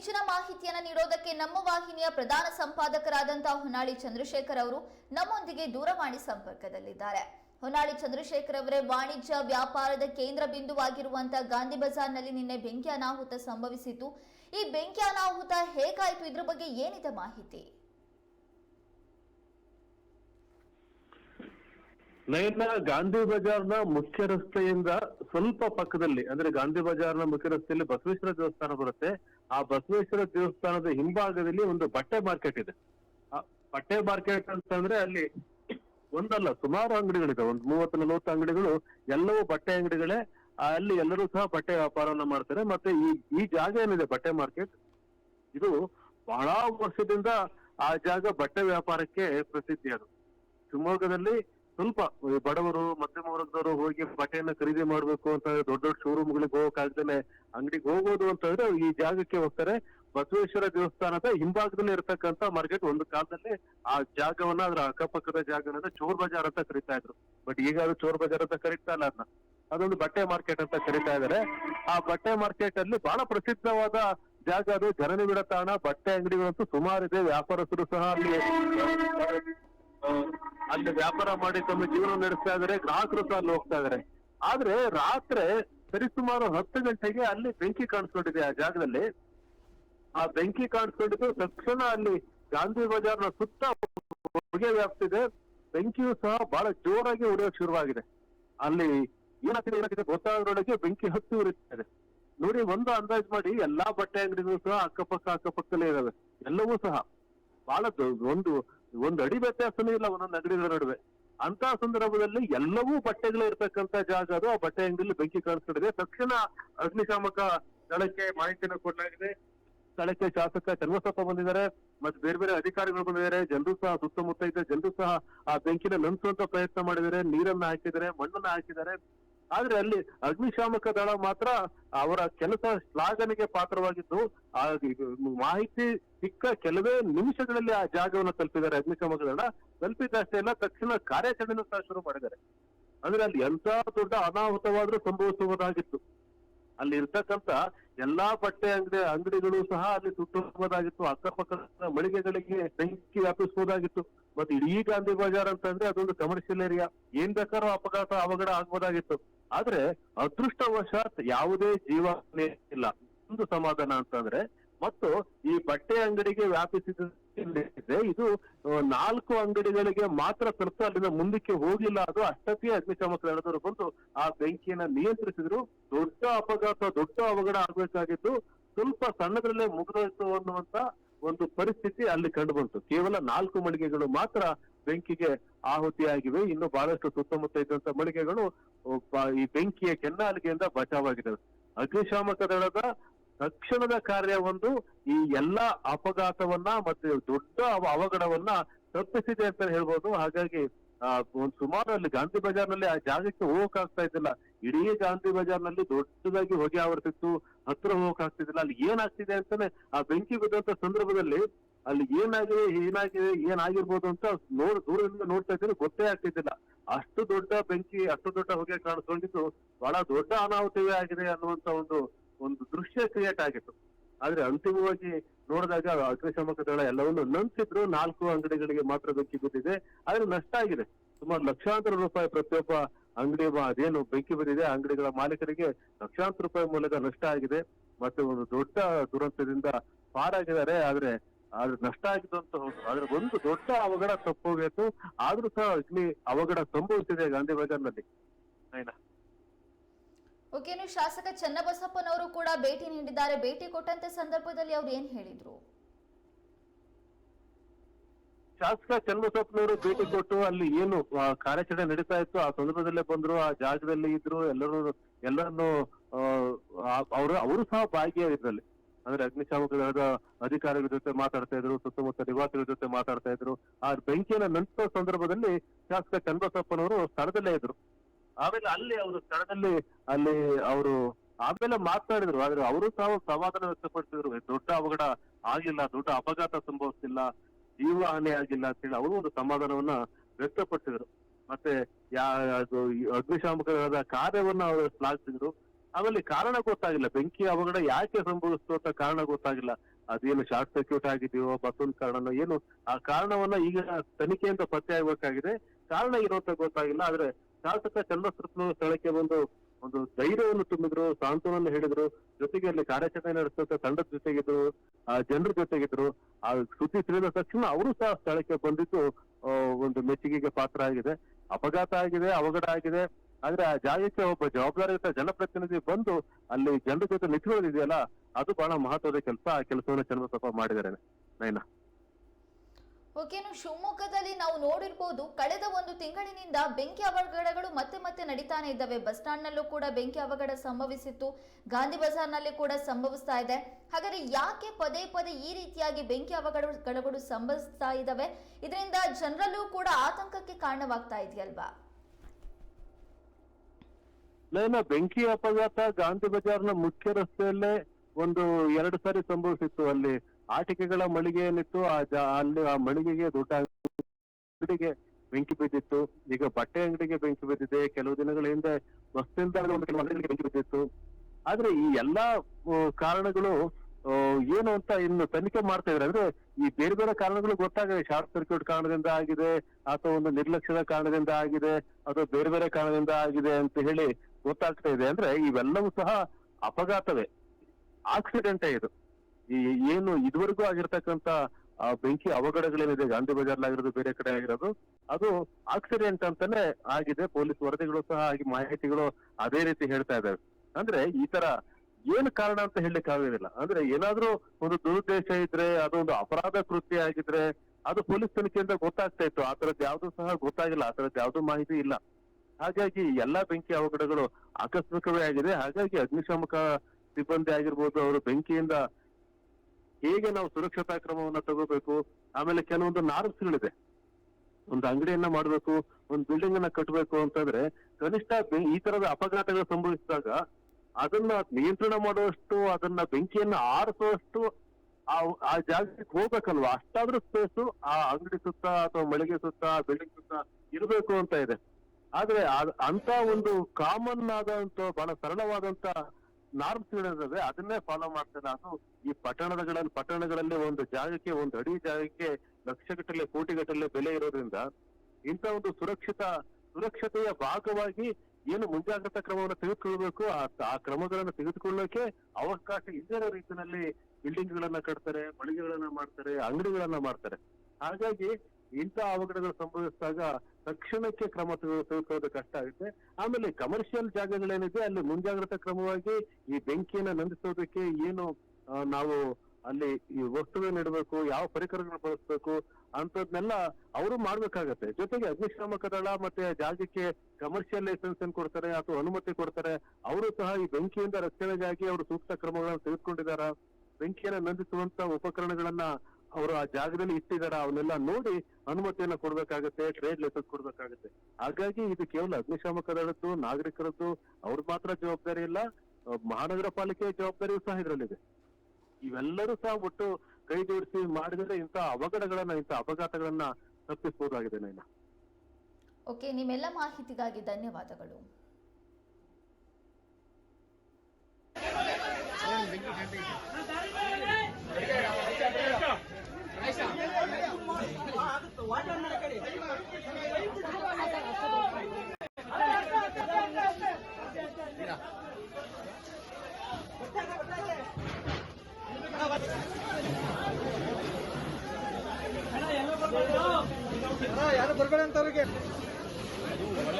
ಹೆಚ್ಚಿನ ಮಾಹಿತಿಯನ್ನು ನೀಡೋದಕ್ಕೆ ನಮ್ಮ ವಾಹಿನಿಯ ಪ್ರಧಾನ ಸಂಪಾದಕರಾದಂತಹ ಹೊನ್ನಾಳಿ ಚಂದ್ರಶೇಖರ್ ಅವರು ನಮ್ಮೊಂದಿಗೆ ದೂರವಾಣಿ ಸಂಪರ್ಕದಲ್ಲಿದ್ದಾರೆ. ಹೊನ್ನಾಳಿ ಚಂದ್ರಶೇಖರ್ ಅವರೇ ವಾಣಿಜ್ಯ ವ್ಯಾಪಾರದ ಕೇಂದ್ರ ಬಿಂದುವಾಗಿರುವಂತಹ ಗಾಂಧಿ ಬಜಾರ್ನಲ್ಲಿ ನಿನ್ನೆ ಬೆಂಕಿ ಅನಾಹುತ ಸಂಭವಿಸಿತು ಈ ಬೆಂಕಿ ಅನಾಹುತ ಹೇಗಾಯಿತು? ಇದ್ರ ಬಗ್ಗೆ ಏನಿದೆ ಮಾಹಿತಿ? ನಯನ ಗಾಂಧಿ ಬಜಾರ್ನ ಮುಖ್ಯ ರಸ್ತೆಯಿಂದ ಸ್ವಲ್ಪ ಪಕ್ಕದಲ್ಲಿ, ಅಂದ್ರೆ ಗಾಂಧಿ ಬಜಾರ್ನ ಮುಖ್ಯ ರಸ್ತೆಯಲ್ಲಿ ಬಸವೇಶ್ವರ ದೇವಸ್ಥಾನ ಬರುತ್ತೆ. ಆ ಬಸವೇಶ್ವರ ದೇವಸ್ಥಾನದ ಹಿಂಭಾಗದಲ್ಲಿ ಒಂದು ಬಟ್ಟೆ ಮಾರ್ಕೆಟ್ ಇದೆ. ಆ ಬಟ್ಟೆ ಮಾರ್ಕೆಟ್ ಅಂತಂದ್ರೆ ಅಲ್ಲಿ ಒಂದಲ್ಲ, ಸುಮಾರು ಅಂಗಡಿಗಳಿದೆ ಒಂದು ಮೂವತ್ತು, ನಲವತ್ತು ಅಂಗಡಿಗಳು, ಎಲ್ಲವೂ ಬಟ್ಟೆ ಅಂಗಡಿಗಳೇ. ಅಲ್ಲಿ ಎಲ್ಲರೂ ಸಹ ಬಟ್ಟೆ ವ್ಯಾಪಾರವನ್ನ ಮಾಡ್ತಾರೆ. ಮತ್ತೆ ಈ ಈ ಜಾಗ ಏನಿದೆ ಬಟ್ಟೆ ಮಾರ್ಕೆಟ್? ಇದು ಬಹಳ ವರ್ಷದಿಂದ ಆ ಜಾಗ ಬಟ್ಟೆ ವ್ಯಾಪಾರಕ್ಕೆ ಪ್ರಸಿದ್ಧಿ ಅದು ಶಿವಮೊಗ್ಗದಲ್ಲಿ ಸ್ವಲ್ಪ ಬಡವರು, ಮಧ್ಯಮ ವರ್ಗದವರು ಹೋಗಿ ಬಟ್ಟೆಯನ್ನ ಖರೀದಿ ಮಾಡ್ಬೇಕು ಅಂತ ದೊಡ್ಡ ದೊಡ್ಡ ಶೋರೂಮ್ಗಳಿಗೆ ಹೋಗಕ್ಕಾಗ್ದೇನೆ ಅಂಗಡಿಗೆ ಹೋಗೋದು ಅಂತಂದ್ರೆ ಈ ಜಾಗಕ್ಕೆ ಹೋಗ್ತಾರೆ. ಬಸವೇಶ್ವರ ದೇವಸ್ಥಾನದ ಹಿಂಭಾಗದಲ್ಲಿ ಇರತಕ್ಕಂತ ಮಾರ್ಕೆಟ್ ಒಂದು ಕಾಲದಲ್ಲಿ ಆ ಜಾಗವನ್ನ ಅದ್ರ ಅಕ್ಕಪಕ್ಕದ ಜಾಗನ ಚೋರ್ ಬಜಾರ್ ಅಂತ ಕರಿತಾ ಇದ್ರು. ಬಟ್ ಈಗ ಅದು ಚೋರ್ ಬಜಾರ್ ಅಂತ ಕರೀತಾ ಇಲ್ಲ ಅದನ್ನ ಅದೊಂದು ಬಟ್ಟೆ ಮಾರ್ಕೆಟ್ ಅಂತ ಕರಿತಾ ಇದಾರೆ. ಆ ಬಟ್ಟೆ ಮಾರ್ಕೆಟ್ ಅಲ್ಲಿ ಬಹಳ ಪ್ರಸಿದ್ಧವಾದ ಜಾಗ ಅದು ಜನನಿಬಿಡ ತಾಣ. ಬಟ್ಟೆ ಅಂಗಡಿಗಳಂತೂ ಸುಮಾರಿದೆ. ವ್ಯಾಪಾರಸ್ಥರು ಸಹ ಅಲ್ಲಿ ಅಲ್ಲಿ ವ್ಯಾಪಾರ ಮಾಡಿ ತಮ್ಮ ಜೀವನ ನಡೆಸ್ತಾ ಇದಾರೆ, ಗ್ರಾಹಕರು ಸಹ ಅಲ್ಲಿ ಹೋಗ್ತಾ ಇದಾರೆ. ಆದ್ರೆ ರಾತ್ರಿ ಸರಿಸುಮಾರು ಹತ್ತು ಗಂಟೆಗೆ ಅಲ್ಲಿ ಬೆಂಕಿ ಕಾಣಿಸ್ಕೊಂಡಿದೆ ಆ ಜಾಗದಲ್ಲಿ. ಆ ಬೆಂಕಿ ಕಾಣಿಸ್ಕೊಂಡಿದ್ದು ತಕ್ಷಣ ಅಲ್ಲಿ ಗಾಂಧಿ ಬಜಾರ್ನ ಸುತ್ತ ಹೊಗೆ ವ್ಯಾಪ್ತಿದೆ. ಬೆಂಕಿಯು ಸಹ ಬಹಳ ಜೋರಾಗಿ ಉರಿಯೋಕ್ ಶುರುವಾಗಿದೆ. ಅಲ್ಲಿ ಏನಾಗಿದೆ ಏನಾಗಿದೆ ಗೊತ್ತಾಗೋದ್ರೊಳಗೆ ಬೆಂಕಿ ಹತ್ತಿ ಉರಿತಾ ಇದೆ ನೋಡಿ, ಒಂದು ಅಂದಾಜ್ ಮಾಡಿ, ಎಲ್ಲಾ ಬಟ್ಟೆ ಅಂಗಡಿಗಳು ಸಹ ಅಕ್ಕಪಕ್ಕ ಅಕ್ಕಪಕ್ಕಲೇ ಇದಾವೆ. ಎಲ್ಲವೂ ಸಹ ಬಹಳ ಒಂದು ಒಂದು ಅಡಿ ವ್ಯತ್ಯಾಸನೇ ಇಲ್ಲ, ಒಂದೊಂದು ಅಂಗಡಿಗಳ ನಡುವೆ. ಅಂತ ಸಂದರ್ಭದಲ್ಲಿ ಎಲ್ಲವೂ ಬಟ್ಟೆಗಳು ಇರ್ತಕ್ಕಂತ ಜಾಗ ಅದು. ಆ ಬಟ್ಟೆ ಅಂಗಡಿಯಲ್ಲಿ ಬೆಂಕಿ ಕಾಣಿಸ್ಕೊಂಡಿದೆ. ತಕ್ಷಣ ಅಗ್ನಿಶಾಮಕ ದಳಕ್ಕೆ ಮಾಹಿತಿಯನ್ನು ಕೊಡಲಾಗಿದೆ. ಸ್ಥಳಕ್ಕೆ ಶಾಸಕ ಚನ್ನಬಸಪ್ಪ ಬಂದಿದ್ದಾರೆ. ಮತ್ತೆ ಬೇರೆ ಬೇರೆ ಅಧಿಕಾರಿಗಳು ಬಂದಿದ್ದಾರೆ. ಜನರು ಸಹ ಸುತ್ತಮುತ್ತ ಇದ್ದ ಜನರು ಸಹ ಆ ಬೆಂಕಿನ ನಂಬಿಸುವಂತ ಪ್ರಯತ್ನ ಮಾಡಿದ್ದಾರೆ. ನೀರನ್ನ ಹಾಕಿದ್ದಾರೆ, ಮಣ್ಣನ್ನ ಹಾಕಿದ್ದಾರೆ. ಆದ್ರೆ ಅಲ್ಲಿ ಅಗ್ನಿಶಾಮಕ ದಳ ಮಾತ್ರ ಅವರ ಕೆಲಸ ಶ್ಲಾಘನೆಗೆ ಪಾತ್ರವಾಗಿದ್ದು, ಆ ಮಾಹಿತಿ ಸಿಕ್ಕ ಕೆಲವೇ ನಿಮಿಷಗಳಲ್ಲಿ ಆ ಜಾಗವನ್ನು ತಲುಪಿದ್ದಾರೆ ಅಗ್ನಿಶಾಮಕ ದಳ. ತಲುಪಿದ್ದಷ್ಟೇ ಅಲ್ಲ, ತಕ್ಷಣ ಕಾರ್ಯಾಚರಣೆಯನ್ನು ಸಹ ಶುರು ಮಾಡಿದ್ದಾರೆ. ಅಂದ್ರೆ ಅಲ್ಲಿ ಎಂತ ದೊಡ್ಡ ಅನಾಹುತವಾದ್ರೂ ಸಂಭವಿಸುವುದಾಗಿತ್ತು. ಅಲ್ಲಿ ಇರ್ತಕ್ಕಂತ ಎಲ್ಲಾ ಬಟ್ಟೆ ಅಂಗಡಿ, ಅಂಗಡಿಗಳು ಸಹ ಅಲ್ಲಿ ಸುಟ್ಟಬಹುದಾಗಿತ್ತು ಅಕ್ಕಪಕ್ಕದ ಮಳಿಗೆಗಳಿಗೆ ಬೆಂಕಿ ವ್ಯಾಪಿಸಬಹುದಾಗಿತ್ತು ಮತ್ತೆ ಇಡೀ ಗಾಂಧಿ ಬಜಾರ್ ಅಂತಂದ್ರೆ ಅದೊಂದು ಕಮರ್ಷಿಯಲ್ ಏರಿಯಾ. ಏನ್ ಬೇಕಾದ್ರೂ ಅಪಘಾತ, ಅವಘಡ ಆಗ್ಬೋದಾಗಿತ್ತು. ಆದ್ರೆ ಅದೃಷ್ಟವಶಾತ್ ಯಾವುದೇ ಜೀವ ಇಲ್ಲ. ಒಂದು ಸಮಾಧಾನ ಅಂತಂದ್ರೆ ಮತ್ತು ಈ ಬಟ್ಟೆ ಅಂಗಡಿಗೆ ವ್ಯಾಪಿಸಿದ ಇದು ನಾಲ್ಕು ಅಂಗಡಿಗಳಿಗೆ ಮಾತ್ರ ತಲುಪ್ತು ಅಲ್ಲಿಂದ ಮುಂದಕ್ಕೆ ಹೋಗಿಲ್ಲ, ಅದು ಅಷ್ಟಕ್ಕೆ ಅಗ್ನಿಶಾಮಕ ದಳದವರು ಬಂದು ಆ ಬೆಂಕಿಯನ್ನ ನಿಯಂತ್ರಿಸಿದ್ರು. ದೊಡ್ಡ ಅಪಘಾತ, ದೊಡ್ಡ ಅವಘಡ ಆಗ್ಬೇಕಾಗಿತ್ತು ಸ್ವಲ್ಪ ಸಣ್ಣದ್ರಲ್ಲೇ ಮುಗಿದೋಯ್ತು ಅನ್ನುವಂತ ಒಂದು ಪರಿಸ್ಥಿತಿ ಅಲ್ಲಿ ಕಂಡು ಬಂತು. ಕೇವಲ ನಾಲ್ಕು ಮಳಿಗೆಗಳು ಮಾತ್ರ ಬೆಂಕಿಗೆ ಆಹುತಿಯಾಗಿವೆ. ಇನ್ನು ಬಹಳಷ್ಟು ಸುತ್ತಮುತ್ತ ಇದ್ದಂತ ಮಳಿಗೆಗಳು ಈ ಬೆಂಕಿಯ ಕೆನ್ನಾಲಿಗೆಯಿಂದ ಬಚಾವಾಗಿದೆ. ಅಗ್ನಿಶಾಮಕ ದಳದ ತಕ್ಷಣದ ಕಾರ್ಯ ಒಂದು, ಈ ಎಲ್ಲಾ ಅಪಘಾತವನ್ನ ಮತ್ತೆ ದೊಡ್ಡ ಅವ- ಅವಘಡವನ್ನ ತಪ್ಪಿಸಿದೆ ಅಂತ ಹೇಳ್ಬೋದು. ಹಾಗಾಗಿ ಒಂದ್ ಸುಮಾರು ಅಲ್ಲಿ ಗಾಂಧಿ ಬಜಾರ್ನಲ್ಲಿ ಆ ಜಾಗಕ್ಕೆ ಹೋಗಕ್ ಆಗ್ತಾ ಇದ್ದಿಲ್ಲ. ಇಡೀ ಗಾಂಧಿ ಬಜಾರ್ನಲ್ಲಿ ದೊಡ್ಡದಾಗಿ ಹೊಗೆ ಆವರ್ತಿತ್ತು, ಹತ್ರ ಹೋಗಕ್ ಆಗ್ತಿದ್ದಿಲ್ಲ, ಅಲ್ಲಿ ಏನಾಗ್ತಿದೆ ಅಂತಾನೆ ಆ ಬೆಂಕಿ ಬಿದ್ದಂತ ಸಂದರ್ಭದಲ್ಲಿ ಅಲ್ಲಿ ಏನಾಗಿದೆ ಏನಾಗಿದೆ, ಏನಾಗಿರ್ಬೋದು ಅಂತ ನೋಡ್, ದೂರದಿಂದ ನೋಡ್ತಾ ಇದ್ರೆ ಗೊತ್ತೇ ಆಗ್ತಿದ್ದಿಲ್ಲ. ಅಷ್ಟು ದೊಡ್ಡ ಬೆಂಕಿ, ಅಷ್ಟು ದೊಡ್ಡ ಹೊಗೆ ಕಾಣಿಸ್ಕೊಂಡಿದ್ದು ಬಹಳ ದೊಡ್ಡ ಅನಾಹುತವೇ ಆಗಿದೆ ಅನ್ನುವಂತ ಒಂದು ಒಂದು ದೃಶ್ಯ ಕ್ರಿಯೇಟ್ ಆಗಿತ್ತು. ಆದ್ರೆ ಅಂತಿಮವಾಗಿ ನೋಡಿದಾಗ ಅಗ್ನಿಶಾಮಕ ದಳ ಎಲ್ಲವನ್ನು ನಂಬಿಸಿದ್ರು ನಾಲ್ಕು ಅಂಗಡಿಗಳಿಗೆ ಮಾತ್ರ ಬೆಂಕಿ ಬಿದ್ದಿದೆ. ಆದ್ರೆ ನಷ್ಟ ಆಗಿದೆ. ಸುಮಾರು ಲಕ್ಷಾಂತರ ರೂಪಾಯಿ ಪ್ರತಿಯೊಬ್ಬ ಅಂಗಡಿ ಅದೇನು ಬೆಂಕಿ ಬಂದಿದೆ ಅಂಗಡಿಗಳ ಮಾಲೀಕರಿಗೆ ಲಕ್ಷಾಂತರ ರೂಪಾಯಿ ಮೂಲಕ ನಷ್ಟ ಆಗಿದೆ ಮತ್ತೆ ಒಂದು ದೊಡ್ಡ ದುರಂತದಿಂದ ಪಾರಾಗಿದ್ದಾರೆ. ಆದ್ರೆ ಆದ್ರೆ ನಷ್ಟ ಆಗಿದ್ದು ಅಂತ ಹೌದು. ಆದ್ರೆ ಒಂದು ದೊಡ್ಡ ಅವಘಡ ತಪ್ಪೋಗಿತ್ತು ಆದ್ರೂ ಸಹ ಅಗ್ನಿ ಅವಘಡ ಸಂಭವಿಸಿದೆ ಗಾಂಧಿ ಬಜಾರ್ನಲ್ಲಿ ಓಕೆ ಶಾಸಕ ಚನ್ನಬಸಪ್ಪನವರು ಕೂಡ ಭೇಟಿ ನೀಡಿದ್ದಾರೆ. ಭೇಟಿ ಕೊಟ್ಟಂತ ಸಂದರ್ಭದಲ್ಲಿ ಅವ್ರು ಏನ್ ಹೇಳಿದ್ರು? ಶಾಸಕ ಚನ್ನಬಸಪ್ಪನವರು ಭೇಟಿ ಕೊಟ್ಟು ಅಲ್ಲಿ ಏನು ಕಾರ್ಯಾಚರಣೆ ನಡೀತಾ ಇತ್ತು, ಆ ಸಂದರ್ಭದಲ್ಲೇ ಬಂದ್ರು, ಆ ಜಾಗದಲ್ಲಿ ಇದ್ರು, ಎಲ್ಲರೂ, ಎಲ್ಲರನ್ನು ಅವರು ಅವರು ಸಹ ಭಾಗಿಯಾಗಿದ್ರಲ್ಲಿ ಅಂದ್ರೆ ಅಗ್ನಿಶಾಮಕ ದಳದ ಅಧಿಕಾರಿಗಳ ಜೊತೆ ಮಾತಾಡ್ತಾ ಇದ್ರು, ಸುತ್ತಮುತ್ತ ನಿವಾಸಿಗಳ ಜೊತೆ ಮಾತಾಡ್ತಾ ಇದ್ರು. ಆ ಬೆಂಕಿಯನ್ನ ನಂತರ ಸಂದರ್ಭದಲ್ಲಿ ಶಾಸಕ ಚನ್ನಬಸಪ್ಪನವರು ಸ್ಥಳದಲ್ಲೇ ಇದ್ರು. ಆಮೇಲೆ ಅಲ್ಲಿ ಅವರು ಸ್ಥಳದಲ್ಲಿ, ಅಲ್ಲಿ ಅವರು ಆಮೇಲೆ ಮಾತನಾಡಿದ್ರು. ಆದ್ರೆ ಅವರು ಸಹ ಸಮಾಧಾನ ವ್ಯಕ್ತಪಡಿಸಿದ್ರು. ದೊಡ್ಡ ಅವಘಡ ಆಗಿಲ್ಲ, ದೊಡ್ಡ ಅಪಘಾತ ಸಂಭವಿಸಿಲ್ಲ. ಜೀವ ಹಾನಿ ಆಗಿಲ್ಲ ಅಂತೇಳಿ ಅವರು ಒಂದು ಸಮಾಧಾನವನ್ನ ವ್ಯಕ್ತಪಡಿಸಿದ್ರು. ಮತ್ತೆ ಯಾ ಅದು ಈ ಅಗ್ನಿಶಾಮಕ ದಳದ ಕಾರ್ಯವನ್ನ ಅವರು ಶ್ಲಾಘಿಸಿದ್ರು. ಆಮೇಲೆ ಕಾರಣ ಗೊತ್ತಾಗಿಲ್ಲ. ಬೆಂಕಿ ಅವಘಡ ಯಾಕೆ ಸಂಭವಿಸ್ತು ಅಂತ ಕಾರಣ ಗೊತ್ತಾಗಿಲ್ಲ. ಅದೇನು ಶಾರ್ಟ್ ಸರ್ಕ್ಯೂಟ್ ಆಗಿದೆಯೋ ಮತ್ತೊಂದು ಕಾರಣನೋ, ಏನು? ಆ ಕಾರಣವನ್ನ ಈಗ ತನಿಖೆಯಿಂದ ಪತ್ತೆ ಆಗ್ಬೇಕಾಗಿದೆ. ಕಾರಣ ಏನು ಅಂತ ಗೊತ್ತಾಗಿಲ್ಲ. ಆದ್ರೆ ಶಾಸಕ ಚಂದ್ರಶೇಖರ್ ಸ್ಥಳಕ್ಕೆ ಬಂದು ಒಂದು ಧೈರ್ಯವನ್ನು ತುಂಬಿದ್ರು ಸಾಂತ್ವನ ಹೇಳಿದ್ರು, ಜೊತೆಗೆ ಅಲ್ಲಿ ಕಾರ್ಯಾಚರಣೆ ನಡೆಸುವಂತ ತಂಡದ ಜೊತೆಗಿದ್ರು, ಆ, ಜನರ ಜೊತೆಗಿದ್ರು, ಆ ಸುದ್ದಿ ತಿಳಿದ ತಕ್ಷಣ ಅವರು ಸಹ ಸ್ಥಳಕ್ಕೆ ಬಂದಿದ್ದು ಒಂದು ಮೆಚ್ಚುಗೆಗೆ ಪಾತ್ರ ಆಗಿದೆ. ಅಪಘಾತ ಆಗಿದೆ, ಅವಘಡ ಆಗಿದೆ. ಆದ್ರೆ ಆ ಜಾಗಕ್ಕೆ ಒಬ್ಬ ಜವಾಬ್ದಾರಿಯುತ ಜನಪ್ರತಿನಿಧಿ ಬಂದು ಅಲ್ಲಿ ಜನರ ಜೊತೆ ನಿಂತ್ಕೊಳ್ಳೋದಿದೆಯಲ್ಲ, ಅದು ಬಹಳ ಮಹತ್ವದ ಕೆಲಸ. ಆ ಕೆಲಸವನ್ನು ಚಂದ್ರಪ್ಪ ಮಾಡಿದ್ದಾರೆ. ನೈನಾ. ಓಕೆ, ಇನ್ನು ಶಿವಮೊಗ್ಗದಲ್ಲಿ ನಾವು ನೋಡಿರ್ಬೋದು ಕಳೆದ ಒಂದು ತಿಂಗಳಿನಿಂದ ಬೆಂಕಿ ಅವಘಡಗಳು ಮತ್ತೆ ಮತ್ತೆ ನಡೀತಾನೆ ಇದ್ದಾವೆ. ಬಸ್ ಸ್ಟ್ಯಾಂಡ್ನಲ್ಲೂ ಕೂಡ ಬೆಂಕಿ ಅವಘಡ ಸಂಭವಿಸಿತ್ತು. ಗಾಂಧಿ ಬಜಾರ್ನಲ್ಲಿ ಕೂಡ ಸಂಭವಿಸ್ತಾ ಇದೆ. ಹಾಗಾದ್ರೆ ಯಾಕೆ ಪದೇ ಪದೇ ಈ ರೀತಿಯಾಗಿ ಬೆಂಕಿ ಅವಘಡಗಳು ಸಂಭವಿಸ್ತಾ ಇದ್ದಾವೆ? ಇದರಿಂದ ಜನರಲ್ಲೂ ಕೂಡ ಆತಂಕಕ್ಕೆ ಕಾರಣವಾಗ್ತಾ ಇದೆಯಲ್ವಾ? ಬೆಂಕಿ ಅಪಘಾತ ಗಾಂಧಿ ಬಜಾರ್ನ ಮುಖ್ಯ ರಸ್ತೆಯಲ್ಲೇ ಒಂದು ಎರಡು ಸಾರಿ ಸಂಭವಿಸಿತ್ತು ಅಲ್ಲಿ. ಆಟಿಕೆಗಳ ಮಳಿಗೆಯಲ್ಲಿತ್ತು, ಆ ಜಾ, ಅಲ್ಲಿ ಆ ಮಳಿಗೆಗೆ ದೊಡ್ಡ ಅಂಗಡಿಗೆ ಬೆಂಕಿ ಬಿದ್ದಿತ್ತು. ಈಗ ಬಟ್ಟೆ ಅಂಗಡಿಗೆ ಬೆಂಕಿ ಬಿದ್ದಿದೆ. ಕೆಲವು ದಿನಗಳ ಹಿಂದೆ ನಿಲ್ದಾಣದ ಒಂದು ಬೆಂಕಿ ಬಿದ್ದಿತ್ತು. ಆದ್ರೆ ಈ ಎಲ್ಲಾ ಕಾರಣಗಳು ಏನು ಅಂತ ಇನ್ನು ತನಿಖೆ ಮಾಡ್ತಾ ಇದ್ರೆ ಅಂದ್ರೆ ಈ ಬೇರೆ ಬೇರೆ ಕಾರಣಗಳು ಗೊತ್ತಾಗಿದೆ ಶಾರ್ಟ್ ಸರ್ಕ್ಯೂಟ್ ಕಾರಣದಿಂದ ಆಗಿದೆ, ಅಥವಾ ಒಂದು ನಿರ್ಲಕ್ಷ್ಯದ ಕಾರಣದಿಂದ ಆಗಿದೆ, ಅಥವಾ ಬೇರೆ ಬೇರೆ ಕಾರಣದಿಂದ ಆಗಿದೆ ಅಂತ ಹೇಳಿ ಗೊತ್ತಾಗ್ತಾ ಇದೆ. ಅಂದ್ರೆ ಇವೆಲ್ಲವೂ ಸಹ ಅಪಘಾತವೇ. ಆಕ್ಸಿಡೆಂಟೇ ಇದು. ಏನು ಇದುವರೆಗೂ ಆಗಿರ್ತಕ್ಕಂತ ಬೆಂಕಿ ಅವಘಡಗಳೇನಿದೆ, ಗಾಂಧಿ ಬಜಾರ್ ಆಗಿರೋದು ಬೇರೆ ಕಡೆ ಆಗಿರೋದು, ಅದು ಆಕ್ಸಿಡೆಂಟ್ ಅಂತಾನೆ ಆಗಿದೆ. ಪೊಲೀಸ್ ವರದಿಗಳು ಸಹ ಆಗಿ ಮಾಹಿತಿಗಳು ಅದೇ ರೀತಿ ಹೇಳ್ತಾ ಇದ್ದಾವೆ ಅಂದ್ರೆ ಈ ತರ ಏನು ಕಾರಣ ಅಂತ ಹೇಳಲಿಕ್ಕೆ ಆಗೋದಿಲ್ಲ. ಅಂದ್ರೆ ಏನಾದ್ರೂ ಒಂದು ದುರುದ್ದೇಶ ಇದ್ರೆ, ಅದು ಒಂದು ಅಪರಾಧ ಕೃತ್ಯ ಆಗಿದ್ರೆ, ಅದು ಪೊಲೀಸ್ ತನಿಖೆಯಿಂದ ಗೊತ್ತಾಗ್ತಾ ಇತ್ತು. ಆ ತರದ್ ಯಾವ್ದು ಸಹ ಗೊತ್ತಾಗಿಲ್ಲ. ಆ ತರದ್ ಯಾವ್ದು ಮಾಹಿತಿ ಇಲ್ಲ. ಹಾಗಾಗಿ ಎಲ್ಲಾ ಬೆಂಕಿ ಅವಘಡಗಳು ಆಕಸ್ಮಿಕವೇ ಆಗಿದೆ. ಹಾಗಾಗಿ ಅಗ್ನಿಶಾಮಕ ಸಿಬ್ಬಂದಿ ಆಗಿರ್ಬೋದು ಅವರು ಬೆಂಕಿಯಿಂದ ಹೇಗೆ ನಾವು ಸುರಕ್ಷತಾ ಕ್ರಮವನ್ನ ತಗೋಬೇಕು? ಆಮೇಲೆ ಕೆಲವೊಂದು ನಾರ್ಮ್ಸ್ಗಳಿದೆ ಒಂದು ಅಂಗಡಿಯನ್ನ ಮಾಡ್ಬೇಕು, ಒಂದು ಬಿಲ್ಡಿಂಗ್ ಅನ್ನ ಕಟ್ಟಬೇಕು ಅಂತಂದ್ರೆ ಕನಿಷ್ಠ ಈ ತರದ ಅಪಘಾತಗಳು ಸಂಭವಿಸಿದಾಗ ಅದನ್ನ ನಿಯಂತ್ರಣ ಮಾಡುವಷ್ಟು, ಅದನ್ನ ಬೆಂಕಿಯನ್ನ ಆರಿಸುವಷ್ಟು ಆ ಜಾಗಕ್ಕೆ ಹೋಗ್ಬೇಕಲ್ವಾ? ಅಷ್ಟಾದ್ರೂ ಸ್ಪೇಸ್ ಆ ಅಂಗಡಿ ಸುತ್ತ ಅಥವಾ ಮಳಿಗೆ ಸುತ್ತ ಬಿಲ್ಡಿಂಗ್ ಸುತ್ತ ಇರಬೇಕು ಅಂತ ಇದೆ. ಆದ್ರೆ ಅಂತ ಒಂದು ಕಾಮನ್ ಆದಂತ ಬಹಳ ಸರಳವಾದಂತ ನಾರ್ಮ್ಸ್ ಗಳಿದಾವೆ ಅದನ್ನೇ ಫಾಲೋ ಮಾಡ್ತಾರೆ ಅದು ಈ ಪಟ್ಟಣಗಳಲ್ಲಿ ಪಟ್ಟಣಗಳಲ್ಲಿ ಒಂದು ಜಾಗಕ್ಕೆ, ಒಂದು ಅಡಿ ಜಾಗಕ್ಕೆ ಲಕ್ಷಗಟ್ಟಲೆ, ಕೋಟಿಗಟ್ಟಲೆ ಬೆಲೆ ಇರೋದ್ರಿಂದ ಇಂಥ ಒಂದು ಸುರಕ್ಷಿತ, ಸುರಕ್ಷತೆಯ ಭಾಗವಾಗಿ ಏನು ಮುಂಜಾಗ್ರತಾ ಕ್ರಮವನ್ನು ತೆಗೆದುಕೊಳ್ಬೇಕು ಆ ಆ ಕ್ರಮಗಳನ್ನು ತೆಗೆದುಕೊಳ್ಳೋಕೆ ಅವಕಾಶ ಇಲ್ಲದ ರೀತಿಯಲ್ಲಿ ಬಿಲ್ಡಿಂಗ್ ಗಳನ್ನ ಕಟ್ತಾರೆ, ಮಳಿಗೆಗಳನ್ನ ಮಾಡ್ತಾರೆ, ಅಂಗಡಿಗಳನ್ನ ಮಾಡ್ತಾರೆ. ಹಾಗಾಗಿ ಇಂಥ ಅವಘಡಗಳು ಸಂಭವಿಸಿದಾಗ ತಕ್ಷಣಕ್ಕೆ ಕ್ರಮ ತೆಗೆ- ತೆಗೆದುಕೊಳ್ಳೋದು ಕಷ್ಟ ಆಗುತ್ತೆ. ಆಮೇಲೆ ಕಮರ್ಷಿಯಲ್ ಜಾಗಗಳೇನಿದೆ, ಅಲ್ಲಿ ಮುಂಜಾಗ್ರತಾ ಕ್ರಮವಾಗಿ ಈ ಬೆಂಕಿಯನ್ನ ನಂದಿಸೋದಕ್ಕೆ ಏನು ನಾವು ಅಲ್ಲಿ ಈ ವಸ್ತುಗಳನ್ನ ಇಡಬೇಕು, ಯಾವ ಪರಿಕರಗಳನ್ನ ಬಳಸಬೇಕು ಅಂತದ್ನೆಲ್ಲ ಅವರು ಮಾಡ್ಬೇಕಾಗತ್ತೆ. ಜೊತೆಗೆ ಅಗ್ನಿಶಾಮಕ ದಳ ಮತ್ತೆ ಜಾಗಕ್ಕೆ ಕಮರ್ಷಿಯಲ್ ಲೈಸೆನ್ಸ್ ಅನ್ನು ಕೊಡ್ತಾರೆ, ಅಥವಾ ಅನುಮತಿ ಕೊಡ್ತಾರೆ, ಅವರು ಸಹ ಈ ಬೆಂಕಿಯಿಂದ ರಕ್ಷಣೆಗಾಗಿ ಅವರು ಸೂಕ್ತ ಕ್ರಮಗಳನ್ನು ತೆಗೆದುಕೊಂಡಿದ್ದಾರೆ? ಬೆಂಕಿಯನ್ನು ನಂದಿಸುವಂತ ಉಪಕರಣಗಳನ್ನ ಅವರು ಆ ಜಾಗದಲ್ಲಿ ಇಟ್ಟಿದಾರ ಅವನ್ನೆಲ್ಲ ನೋಡಿ ಅನುಮತಿಯನ್ನ ಕೊಡ್ಬೇಕಾಗತ್ತೆ ಟ್ರೇಡ್ ಲೈಸೆನ್ಸ್ ಕೊಡ್ಬೇಕಾಗತ್ತೆ. ಹಾಗಾಗಿ ಇದು ಕೇವಲ ಅಗ್ನಿಶಾಮಕ ದಳದ್ದು ನಾಗರಿಕರದ್ದು ಅವ್ರ ಮಾತ್ರ ಜವಾಬ್ದಾರಿ ಇಲ್ಲ ಮಹಾನಗರ ಪಾಲಿಕೆಯ ಜವಾಬ್ದಾರಿಯೂ ಸಹ ಇದರಲ್ಲಿದೆ. ಇವೆಲ್ಲರೂ ಸಹ ಒಟ್ಟು ಕೈ ಜೋಡಿಸಿ ಮಾಡಿದರೆ ಇಂತಹ ಅವಘಡಗಳನ್ನ ಇಂತಹ ಅಪಘಾತಗಳನ್ನ ತಪ್ಪಿಸಬಹುದಾಗಿದೆ ನೈನಾ. ಓಕೆ ನಿಮ್ಮೆಲ್ಲ ಮಾಹಿತಿಗಾಗಿ ಧನ್ಯವಾದಗಳು. ಯಾರು ಬರ್ಬೇಡ ಅಂತ ಅವ್ರಿಗೆ